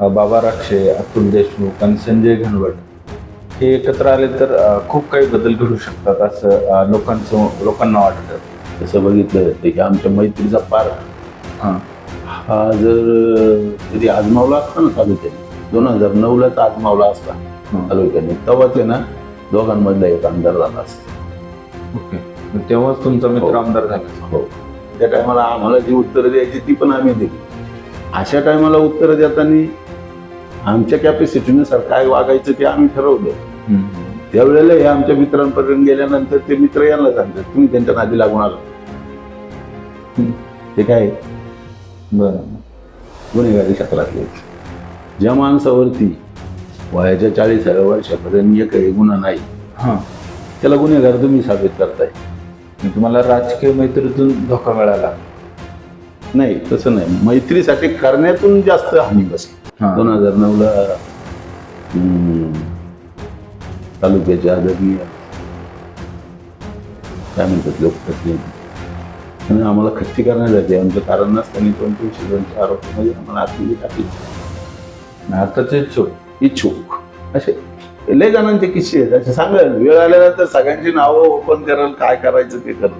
बाबा राक्षे अतुल देशमुख आणि संजय घनवट हे एकत्र आले तर खूप काही बदल घडू शकतात असं लोकांचं लोकांना वाटतं. तसं बघितलं तर की आमच्या मैत्रीचा पार. हां. हा जर कधी आजमावला असता ना तालुक्याने दोन हजार नऊलाच आजमावला असता. तालुक्याने तेव्हाच आहे ना दोघांमधला एक आमदार झाला असता. ओके. तेव्हाच तुमचा मित्र हो. आमदार झाला. हो. त्या टायमाला आम्हाला जी उत्तरं द्यायची ती पण आम्ही दिली. अशा टायमाला उत्तरं देताना आमच्या कॅपॅसिटीनुसार काय वागायचं ते आम्ही ठरवलं. त्यावेळेला हे आमच्या मित्रांपर्यंत गेल्यानंतर ते मित्र यांना सांगतात तुम्ही त्यांच्या नादी लागून आला हं. ते काय? बरं. गुन्हेगारी क्षेत्रातले. ज्या माणसावरती वयाच्या चाळीसाव्या वर्षापर्यंत एकही गुन्हा नाही हां. त्याला गुन्हेगार तुम्ही साबित करताय. तुम्हाला राजकीय मैत्रीतून धोका मिळाला? नाही तसं नाही. मैत्रीसाठी करण्यातून जास्त हानी बसली. दोन हजार नऊला हम्म, तालुक्याचे आदरणीय काय म्हणतात लोक आणि आम्हाला खच्ची करण्यासाठी आमचं कारण नसताना कोणत्याही आरोप आरोपामध्ये आम्हाला आतमध्ये टाकली. आणि आताचे इच्छुक इच्छुक असे लय जणांचे किस्से आहेत. असे सांगाल वेळ आल्यानंतर सगळ्यांची नावं ओपन कराल काय करायचं ते करा.